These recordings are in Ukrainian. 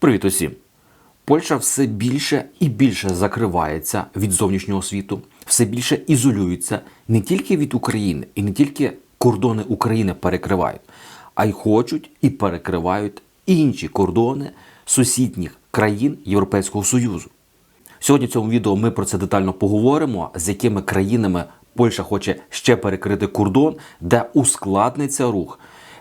Привіт усім! Польща все більше і більше закривається від зовнішнього світу, все більше ізолюється не тільки від України і не тільки кордони України перекривають, а й хочуть і перекривають інші кордони сусідніх країн Європейського Союзу. Сьогодні в цьому відео ми про це детально поговоримо, з якими країнами Польща хоче ще перекрити кордон, де ускладниться рух,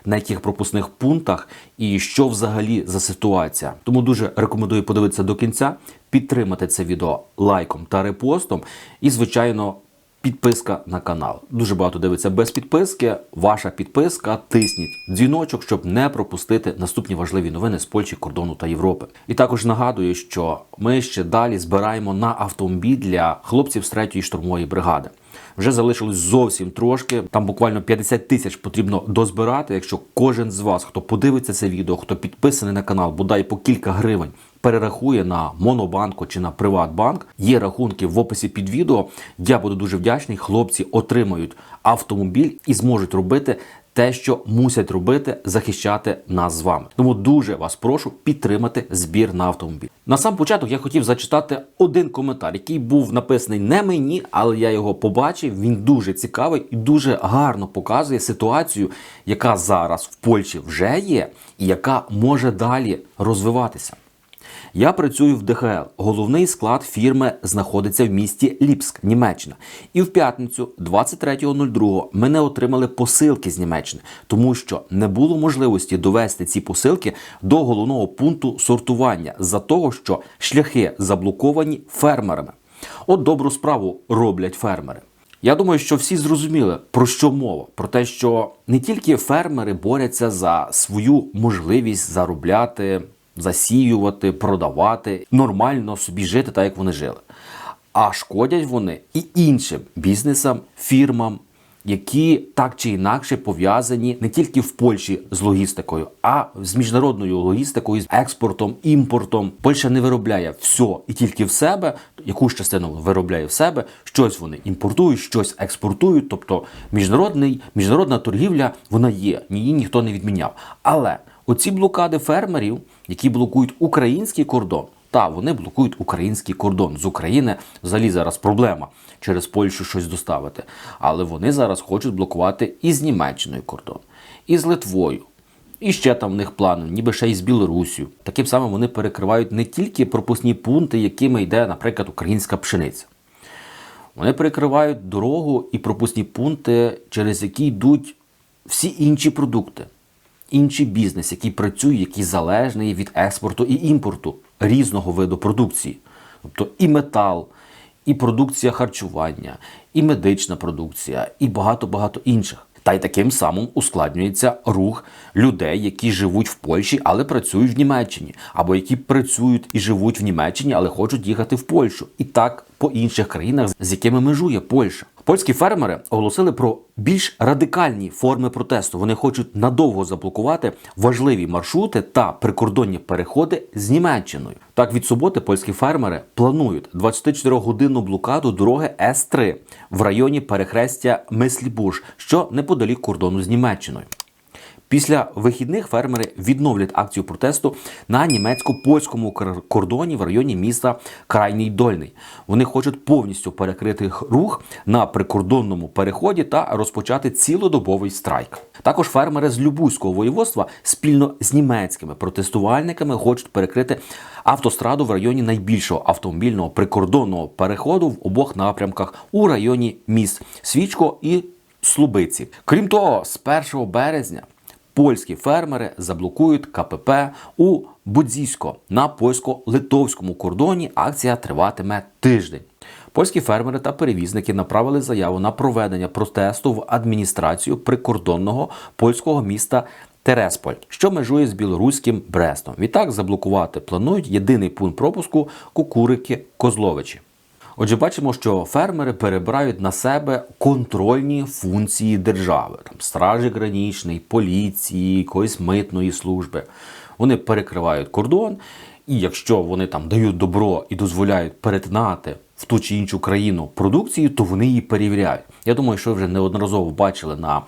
на яких пропускних пунктах і що взагалі за ситуація. Тому дуже рекомендую подивитися до кінця, підтримати це відео лайком та репостом, і, звичайно, підписка на канал. Дуже багато дивиться без підписки. Ваша підписка, тисніть дзвіночок, щоб не пропустити наступні важливі новини з Польщі, кордону та Європи. І також нагадую, що ми ще далі збираємо на автомобіль для хлопців з 3-ї штурмової бригади. Вже залишилось зовсім трошки. Там буквально 50 тисяч потрібно дозбирати. Якщо кожен з вас, хто подивиться це відео, хто підписаний на канал, бодай по кілька гривень, перерахує на Монобанку чи на Приватбанк. Є рахунки в описі під відео. Я буду дуже вдячний. Хлопці отримають автомобіль і зможуть робити. Те, що мусять робити, захищати нас з вами. Тому дуже вас прошу підтримати збір на автомобіль. На сам початок я хотів зачитати один коментар, який був написаний не мені, але я його побачив. Він дуже цікавий і дуже гарно показує ситуацію, яка зараз в Польщі вже є, і яка може далі розвиватися. Я працюю в ДХЛ. Головний склад фірми знаходиться в місті Ліпск, Німеччина. І в п'ятницю, 23.02, ми не отримали посилки з Німеччини, тому що не було можливості довести ці посилки до головного пункту сортування за того, що шляхи заблоковані фермерами. От добру справу роблять фермери. Я думаю, що всі зрозуміли про що мова, про те, що не тільки фермери борються за свою можливість заробляти засіювати, продавати, нормально собі жити так, як вони жили. А шкодять вони і іншим бізнесам, фірмам, які так чи інакше пов'язані не тільки в Польщі з логістикою, а з міжнародною логістикою, з експортом, імпортом. Польща не виробляє все і тільки в себе, якусь частину виробляє в себе, щось вони імпортують, щось експортують. Тобто міжнародний, міжнародна торгівля вона є, її ніхто не відміняв. Але оці блокади фермерів, які блокують український кордон. Та вони блокують український кордон з України. Взагалі зараз проблема через Польщу щось доставити. Але вони зараз хочуть блокувати і з Німеччиною кордон, і з Литвою. І ще там в них плани, ніби ще й з Білорусію. Таким самим вони перекривають не тільки пропускні пункти, якими йде, наприклад, українська пшениця. Вони перекривають дорогу і пропускні пункти, через які йдуть всі інші продукти інший бізнес, який працює, який залежний від експорту і імпорту різного виду продукції, тобто і метал, і продукція харчування, і медична продукція, і багато багато інших. Та й таким самим ускладнюється рух людей, які живуть в Польщі, але працюють в Німеччині, або які працюють і живуть в Німеччині, але хочуть їхати в Польщу. І так по інших країнах, з якими межує Польща. Польські фермери оголосили про більш радикальні форми протесту. Вони хочуть надовго заблокувати важливі маршрути та прикордонні переходи з Німеччиною. Так, від суботи польські фермери планують 24-годинну блокаду дороги С3 в районі перехрестя Мислібуш, що неподалік кордону з Німеччиною. Після вихідних фермери відновлять акцію протесту на німецько-польському кордоні в районі міста Крайній Дольний. Вони хочуть повністю перекрити рух на прикордонному переході та розпочати цілодобовий страйк. Також фермери з Любузького воєводства спільно з німецькими протестувальниками хочуть перекрити автостраду в районі найбільшого автомобільного прикордонного переходу в обох напрямках у районі міст Свічко і Слубиці. Крім того, з 1 березня польські фермери заблокують КПП у Будзісько на польсько-литовському кордоні. Акція триватиме тиждень. Польські фермери та перевізники направили заяву на проведення протесту в адміністрацію прикордонного польського міста. Тересполь, що межує з білоруським Брестом. Відтак заблокувати планують єдиний пункт пропуску Кукурики Козловичі. Отже, бачимо, що фермери перебирають на себе контрольні функції держави, там стражі гранічної, поліції, якоїсь митної служби. Вони перекривають кордон, і якщо вони там дають добро і дозволяють перетинати в ту чи іншу країну продукцію, то вони її перевіряють. Я думаю, що ви вже неодноразово бачили на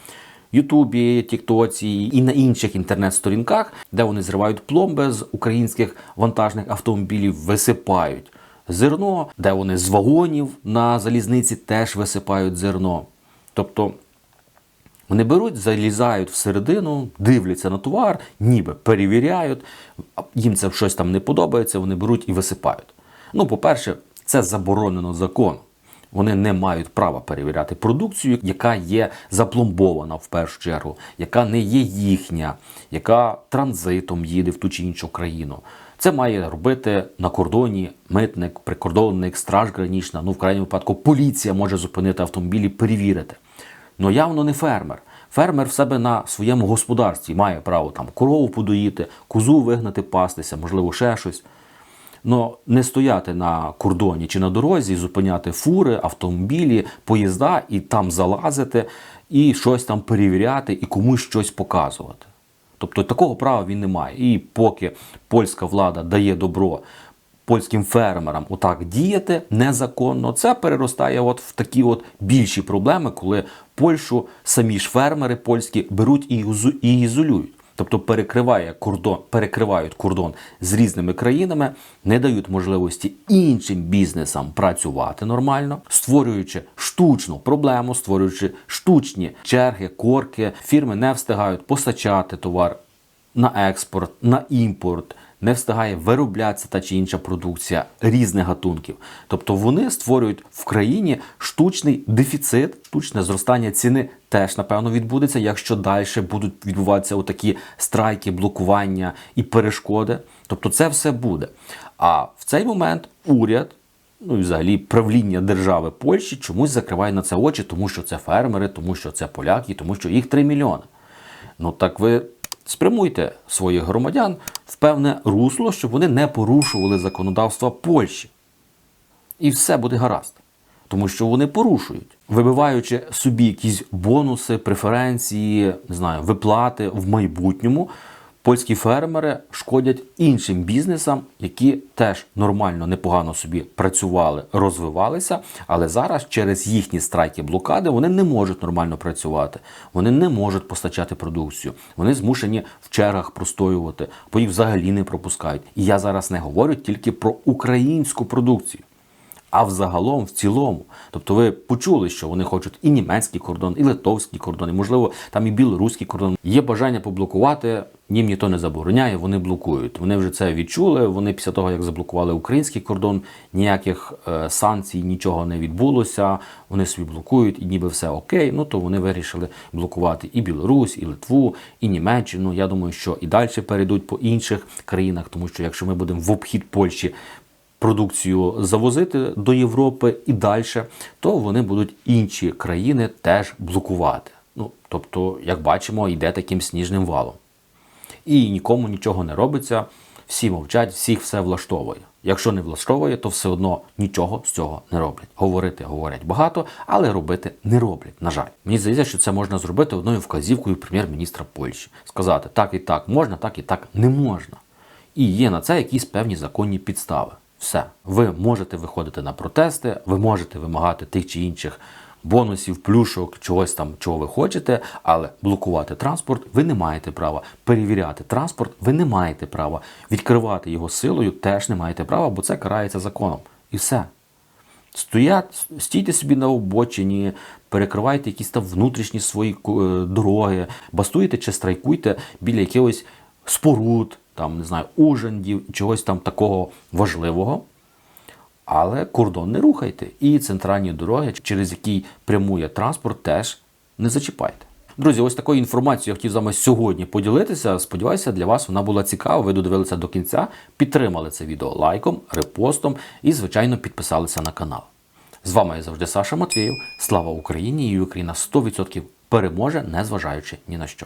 Ютубі, Тіктоці і на інших інтернет-сторінках, де вони зривають пломби з українських вантажних автомобілів, висипають зерно, де вони з вагонів на залізниці теж висипають зерно. Тобто вони беруть, залізають всередину, дивляться на товар, ніби перевіряють, їм це щось там не подобається, вони беруть і висипають. Ну, по-перше, це заборонено законом. Вони не мають права перевіряти продукцію, яка є запломбована в першу чергу, яка не є їхня, яка транзитом їде в ту чи іншу країну. Це має робити на кордоні митник, прикордонник, страж гранічна. Ну, в крайньому випадку, поліція може зупинити автомобіль і перевірити. Ну явно не фермер. Фермер в себе на своєму господарстві має право там корову подоїти, козу вигнати, пастися, можливо, ще щось. Но не стояти на кордоні чи на дорозі, зупиняти фури, автомобілі, поїзда і там залазити, і щось там перевіряти, і комусь щось показувати. Тобто такого права він не має. І поки польська влада дає добро польським фермерам отак діяти незаконно, це переростає от в такі от більші проблеми, коли Польщу самі ж фермери польські беруть і ізолюють. Тобто перекриває кордон, перекривають кордон з різними країнами, не дають можливості іншим бізнесам працювати нормально, створюючи штучну проблему, створюючи штучні черги, корки. Фірми не встигають постачати товар на експорт, на імпорт. Не встигає вироблятися та чи інша продукція різних гатунків. Тобто вони створюють в країні штучний дефіцит, штучне зростання ціни теж напевно відбудеться, якщо далі будуть відбуватися отакі страйки, блокування і перешкоди. Тобто це все буде. А в цей момент уряд, ну і взагалі правління держави Польщі чомусь закриває на це очі, тому що це фермери, тому що це поляки, тому що їх 3 мільйони. Ну так ви спрямуйте своїх громадян в певне русло, щоб вони не порушували законодавства Польщі. І все буде гаразд. Тому що вони порушують, вибиваючи собі якісь бонуси, преференції, не знаю, виплати в майбутньому. Польські фермери шкодять іншим бізнесам, які теж нормально, непогано собі працювали, розвивалися, але зараз через їхні страйки блокади вони не можуть нормально працювати, вони не можуть постачати продукцію, вони змушені в чергах простоювати, бо їх взагалі не пропускають. І я зараз не говорю тільки про українську продукцію. А взагалом, в цілому, тобто ви почули, що вони хочуть і німецький кордон, і литовський кордон, і можливо там і білоруський кордон. Є бажання поблокувати, їм ніхто не забороняє, вони блокують. Вони вже це відчули. Вони після того, як заблокували український кордон, ніяких е, санкцій, нічого не відбулося. Вони собі блокують, і ніби все окей. Ну то вони вирішили блокувати і Білорусь, і Литву, і Німеччину. Я думаю, що і далі перейдуть по інших країнах, тому що якщо ми будемо в обхід Польщі продукцію завозити до Європи і далі, то вони будуть інші країни теж блокувати. Ну, тобто, як бачимо, йде таким сніжним валом. І нікому нічого не робиться, всі мовчать, всіх все влаштовує. Якщо не влаштовує, то все одно нічого з цього не роблять. Говорити говорять багато, але робити не роблять. На жаль, мені здається, що це можна зробити одною вказівкою прем'єр-міністра Польщі. Сказати так і так можна, так і так не можна. І є на це якісь певні законні підстави. Все, ви можете виходити на протести, ви можете вимагати тих чи інших бонусів, плюшок, чогось там, чого ви хочете, але блокувати транспорт ви не маєте права. Перевіряти транспорт ви не маєте права. Відкривати його силою теж не маєте права, бо це карається законом. І все. Стоять, стійте собі на обочині, перекривайте якісь там внутрішні свої е, дороги, бастуєте чи страйкуйте біля якихось споруд, там, не знаю, ужандів, чогось там такого важливого. Але кордон не рухайте. І центральні дороги, через які прямує транспорт, теж не зачіпайте. Друзі, ось такою інформацією я хотів з вами сьогодні поділитися. Сподіваюся, для вас вона була цікава. Ви додивилися до кінця, підтримали це відео лайком, репостом і, звичайно, підписалися на канал. З вами я завжди Саша Матвєєв. Слава Україні! І Україна 100% переможе, незважаючи ні на що.